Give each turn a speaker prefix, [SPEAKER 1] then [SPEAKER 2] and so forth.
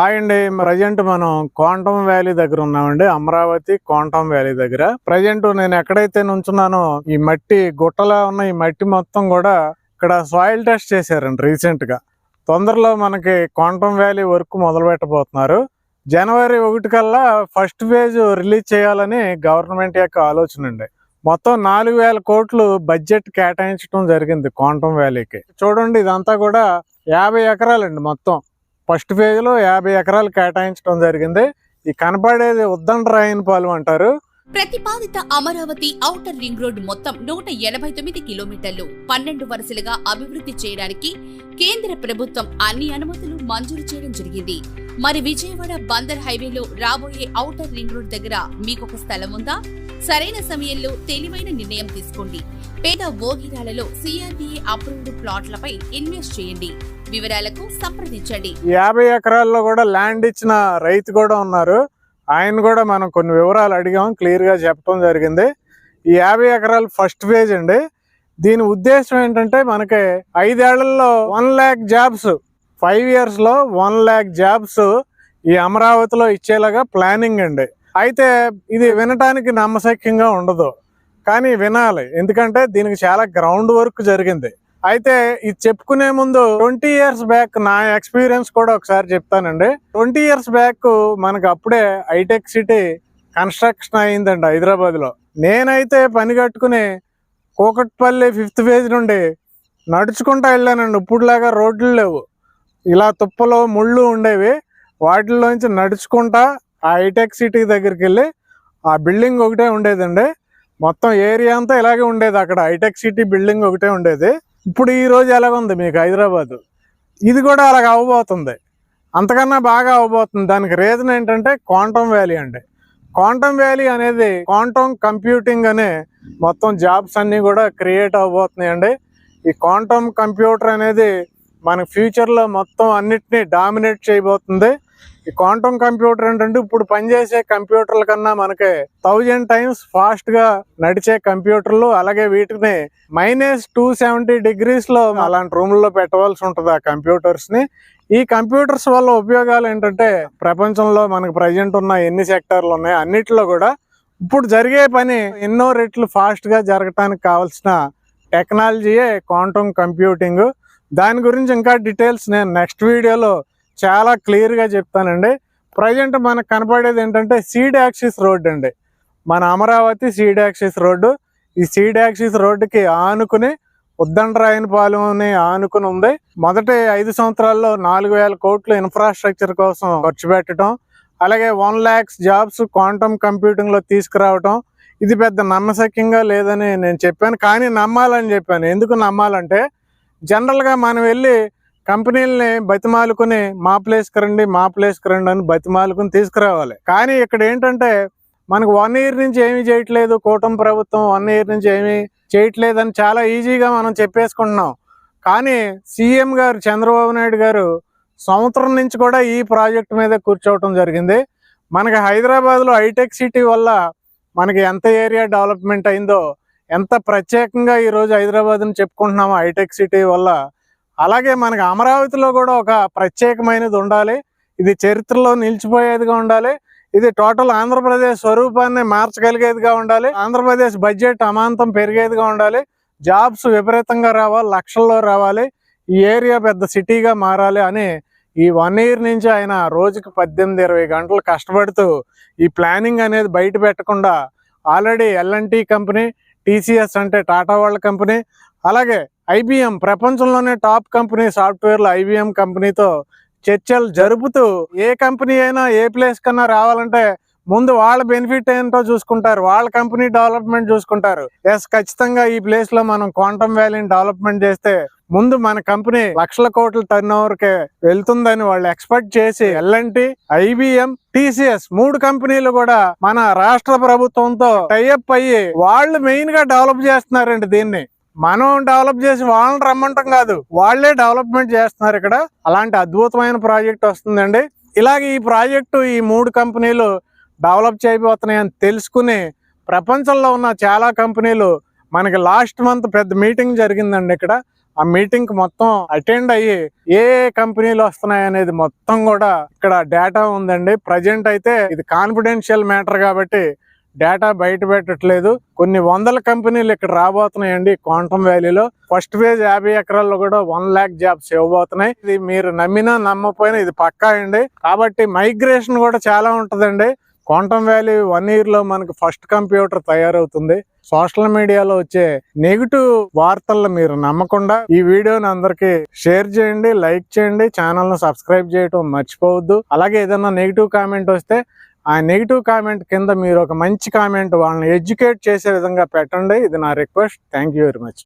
[SPEAKER 1] Hi అండి present మనం quantum valley దగ్గర ఉన్నామండి అమరావతి క్వాంటమ్ వ్యాలీ దగ్గర. ప్రజెంట్ నేను ఎక్కడైతే నుంచున్నానో ఈ మట్టి గుట్టలా ఉన్న ఈ మట్టి మొత్తం కూడా ఇక్కడ సాయిల్ టెస్ట్ చేశారండి రీసెంట్గా. తొందరలో మనకి క్వాంటమ్ వ్యాలీ వర్క్ మొదలు పెట్టబోతున్నారు. జనవరి ఒకటి కల్లా ఫస్ట్ ఫేజ్ రిలీజ్ చేయాలని గవర్నమెంట్ యొక్క ఆలోచన అండి. మొత్తం నాలుగు వేల కోట్లు బడ్జెట్ కేటాయించడం జరిగింది క్వాంటమ్ వ్యాలీకి. చూడండి ఇదంతా కూడా యాభై ఎకరాలండి మొత్తం. ఫస్ట్ ఫేజ్లో యాభై ఎకరాలు కేటాయించడం జరిగింది. ఈ కనపడేది ఉద్దండ రాయనపాలెం అంటారు.
[SPEAKER 2] ప్రతిపాదిత అమరావతి ఔటర్ రింగ్ రోడ్డు మొత్తం నూట ఎనభై తొమ్మిది కిలోమీటర్లు పన్నెండు వరుసలుగా అభివృద్ధి చేయడానికి కేంద్ర ప్రభుత్వం అన్ని అనుమతులు మంజూరు చేయడం జరిగింది. మరి విజయవాడ బందర్ హైవేలో రాబోయే ఔటర్ రింగ్ రోడ్ దగ్గర మీకొక స్థలం ఉందా? సరైన సమయంలో తెలివైన నిర్ణయం తీసుకోండి. పేద ఓగిరాలలో సిఆర్డీఏ అప్రూవ్డ్ ప్లాట్లపై ఇన్వెస్ట్ చేయండి. వివరాలకు సంప్రదించండి.
[SPEAKER 1] యాభై ఎకరాల్లో కూడా ల్యాండ్ ఇచ్చిన రైతు కూడా ఉన్నారు. ఆయన కూడా మనం కొన్ని వివరాలు అడిగాం క్లియర్గా చెప్పడం జరిగింది. ఈ యాభై ఎకరాలు ఫస్ట్ ఫేజ్ అండి. దీని ఉద్దేశం ఏంటంటే మనకి ఐదేళ్ళలో వన్ ల్యాక్ జాబ్స్ ఫైవ్ ఇయర్స్లో వన్ ల్యాక్ జాబ్స్ ఈ అమరావతిలో ఇచ్చేలాగా ప్లానింగ్ అండి. అయితే ఇది వినటానికి నమ్మశక్యంగా ఉండదు. కానీ వినాలి. ఎందుకంటే దీనికి చాలా గ్రౌండ్ వర్క్ జరిగింది. అయితే ఇది చెప్పుకునే ముందు ట్వంటీ ఇయర్స్ బ్యాక్ నా ఎక్స్పీరియన్స్ కూడా ఒకసారి చెప్తానండి. ట్వంటీ ఇయర్స్ బ్యాక్ మనకు అప్పుడే హైటెక్ సిటీ కన్స్ట్రక్షన్ అయిందండి హైదరాబాద్లో. నేనైతే పని కట్టుకుని కూకట్పల్లి ఫిఫ్త్ ఫేజ్ నుండి నడుచుకుంటా వెళ్ళానండి. ఇప్పుడులాగా రోడ్లు లేవు. ఇలా తుప్పలు ముళ్ళు ఉండేవి. వాటిల్లోంచి నడుచుకుంటా ఆ హైటెక్ సిటీ దగ్గరికి వెళ్ళి ఆ బిల్డింగ్ ఒకటే ఉండేదండి. మొత్తం ఏరియా అంతా ఇలాగే ఉండేది అక్కడ. హైటెక్ సిటీ బిల్డింగ్ ఒకటే ఉండేది. ఇప్పుడు ఈ రోజు ఎలాగ ఉంది మీకు హైదరాబాద్? ఇది కూడా అలాగ అవ్వబోతుంది అంతకన్నా బాగా అవ్వబోతుంది దానికి రీజన్ ఏంటంటే క్వాంటమ్ వ్యాలీ అండి. క్వాంటమ్ వ్యాలీ అనేది క్వాంటమ్ కంప్యూటింగ్ అనే మొత్తం జాబ్స్ అన్నీ కూడా క్రియేట్ అవబోతున్నాయి అండి ఈ క్వాంటమ్ కంప్యూటర్ అనేది మన ఫ్యూచర్లో మొత్తం అన్నిటినీ డామినేట్ చేయబోతుంది. ఈ క్వాంటమ్ కంప్యూటర్ ఏంటంటే ఇప్పుడు పనిచేసే కంప్యూటర్ల కన్నా మనకి థౌజండ్ టైమ్స్ ఫాస్ట్గా నడిచే కంప్యూటర్లు అలాగే వీటిని మైనస్ టూ సెవెంటీ డిగ్రీస్లో అలాంటి రూమ్లో పెట్టవలసి ఉంటుంది ఆ కంప్యూటర్స్ని. ఈ కంప్యూటర్స్ వల్ల ఉపయోగాలు ఏంటంటే ప్రపంచంలో మనకు ప్రజెంట్ ఉన్న ఎన్ని సెక్టార్లు ఉన్నాయి అన్నిటిలో కూడా ఇప్పుడు జరిగే పని ఎన్నో రెట్లు ఫాస్ట్గా జరగటానికి కావాల్సిన టెక్నాలజీయే క్వాంటమ్ కంప్యూటింగ్ దాని గురించి ఇంకా డీటెయిల్స్ నేను నెక్స్ట్ వీడియోలో చాలా క్లియర్గా చెప్తానండి. ప్రజెంట్ మనకు కనపడేది ఏంటంటే సీడ్ యాక్సిస్ రోడ్ అండి. మన అమరావతి సీడ్ యాక్సిస్ రోడ్డు ఈ సీడ్ యాక్సిస్ రోడ్డుకి ఆనుకుని ఉద్దండరాయనపాలెం ఆనుకుని ఉంది. మొదటి ఐదు సంవత్సరాల్లో నాలుగు వేల కోట్లు ఇన్ఫ్రాస్ట్రక్చర్ కోసం ఖర్చు పెట్టడం అలాగే వన్ ల్యాక్స్ జాబ్స్ క్వాంటమ్ కంప్యూటింగ్లో తీసుకురావటం. ఇది పెద్ద నమ్మశక్యంగా లేదని నేను చెప్పాను కానీ నమ్మాలని చెప్పాను. ఎందుకు నమ్మాలంటే జనరల్గా మనం వెళ్ళి కంపెనీలని బతిమాలుకుని మా ప్లేస్కి రండి మా ప్లేస్కి రండి అని బతిమాలుకుని తీసుకురావాలి. కానీ ఇక్కడ ఏంటంటే మనకు వన్ ఇయర్ నుంచి ఏమీ చేయట్లేదు కూటమి ప్రభుత్వం వన్ ఇయర్ నుంచి ఏమీ చేయట్లేదని చాలా ఈజీగా మనం చెప్పేసుకుంటున్నాం. కానీ సీఎం గారు చంద్రబాబు నాయుడు గారు సంవత్సరం నుంచి కూడా ఈ ప్రాజెక్ట్ మీద కూర్చోవటం జరిగింది. మనకి హైదరాబాద్లో హైటెక్ సిటీ వల్ల మనకి ఎంత ఏరియా డెవలప్మెంట్ అయిందో ఎంత ప్రత్యేకంగా ఈరోజు హైదరాబాద్ని చెప్పుకుంటున్నామో హైటెక్ సిటీ వల్ల అలాగే మనకి అమరావతిలో కూడా ఒక ప్రత్యేకమైనది ఉండాలి. ఇది చరిత్రలో నిలిచిపోయేదిగా ఉండాలి. ఇది టోటల్ ఆంధ్రప్రదేశ్ స్వరూపాన్ని మార్చగలిగేదిగా ఉండాలి. ఆంధ్రప్రదేశ్ బడ్జెట్ అమాంతం పెరిగేదిగా ఉండాలి. జాబ్స్ విపరీతంగా రావాలి లక్షల్లో రావాలి. ఈ ఏరియా పెద్ద సిటీగా మారాలి అని ఈ వన్ ఇయర్ నుంచి ఆయన రోజుకి పద్దెనిమిది ఇరవై గంటలు కష్టపడుతూ ఈ ప్లానింగ్ అనేది బయట పెట్టకుండా ఆల్రెడీ ఎల్ఎన్టీ కంపెనీ టీసీఎస్ అంటే టాటా వాళ్ళ కంపెనీ అలాగే ఐబిఎం ప్రపంచంలోనే టాప్ కంపెనీ సాఫ్ట్వేర్లు ఐబిఎం కంపెనీతో చర్చలు జరుపుతూ ఏ కంపెనీ అయినా ఏ ప్లేస్ కన్నా రావాలంటే ముందు వాళ్ళ బెనిఫిట్ ఏంటో చూసుకుంటారు. వాళ్ళ కంపెనీ డెవలప్మెంట్ చూసుకుంటారు. ఎస్ ఖచ్చితంగా ఈ ప్లేస్లో మనం క్వాంటమ్ వ్యాలీని డెవలప్మెంట్ చేస్తే ముందు మన కంపెనీ లక్షల కోట్ల టర్న్ ఓవర్ కే వెళ్తుందని వాళ్ళు ఎక్స్పెక్ట్ చేసి ఎల్ఎన్టీ ఐబిఎం టీసీఎస్ మూడు కంపెనీలు కూడా మన రాష్ట్ర ప్రభుత్వంతో టైఅప్ అయ్యి వాళ్ళు మెయిన్గా డెవలప్ చేస్తున్నారండి దీన్ని. మనం డెవలప్ చేసి వాళ్ళని రమ్మంటాం కాదు. వాళ్ళే డెవలప్మెంట్ చేస్తున్నారు ఇక్కడ. అలాంటి అద్భుతమైన ప్రాజెక్ట్ వస్తుందండి. ఇలాగే ఈ ప్రాజెక్టు ఈ మూడు కంపెనీలు డెవలప్ చేయబోతున్నాయని తెలుసుకుని ప్రపంచంలో ఉన్న చాలా కంపెనీలు మనకి లాస్ట్ మంత్ పెద్ద మీటింగ్ జరిగిందండి ఇక్కడ. ఆ మీటింగ్కి మొత్తం అటెండ్ అయ్యి ఏ ఏ కంపెనీలు వస్తున్నాయి అనేది మొత్తం కూడా ఇక్కడ డేటా ఉందండి. ప్రజెంట్ అయితే ఇది కాన్ఫిడెన్షియల్ మ్యాటర్ కాబట్టి డేటా బయట పెట్టట్లేదు. కొన్ని వందల కంపెనీలు ఇక్కడ రాబోతున్నాయండి క్వాంటమ్ వ్యాలీలో. ఫస్ట్ ఫేజ్ యాభై ఎకరాల్లో కూడా వన్ ల్యాక్ జాబ్స్ ఇవ్వబోతున్నాయి. ఇది మీరు నమ్మినా నమ్మపోయినా ఇది పక్కా అండి. కాబట్టి మైగ్రేషన్ కూడా చాలా ఉంటుందండి. క్వాంటమ్ వ్యాలీ వన్ ఇయర్లో మనకు ఫస్ట్ కంప్యూటర్ తయారవుతుంది. సోషల్ మీడియాలో వచ్చే నెగిటివ్ వార్తలను మీరు నమ్మకుండా ఈ వీడియోని అందరికి షేర్ చేయండి లైక్ చేయండి. ఛానల్ను సబ్స్క్రైబ్ చేయటం మర్చిపోవద్దు. అలాగే ఏదైనా నెగిటివ్ కామెంట్ వస్తే ఆ నెగిటివ్ కామెంట్ కింద మీరు ఒక మంచి కామెంట్ వాళ్ళని ఎడ్యుకేట్ చేసే విధంగా పెట్టండి. ఇది నా request thank you very much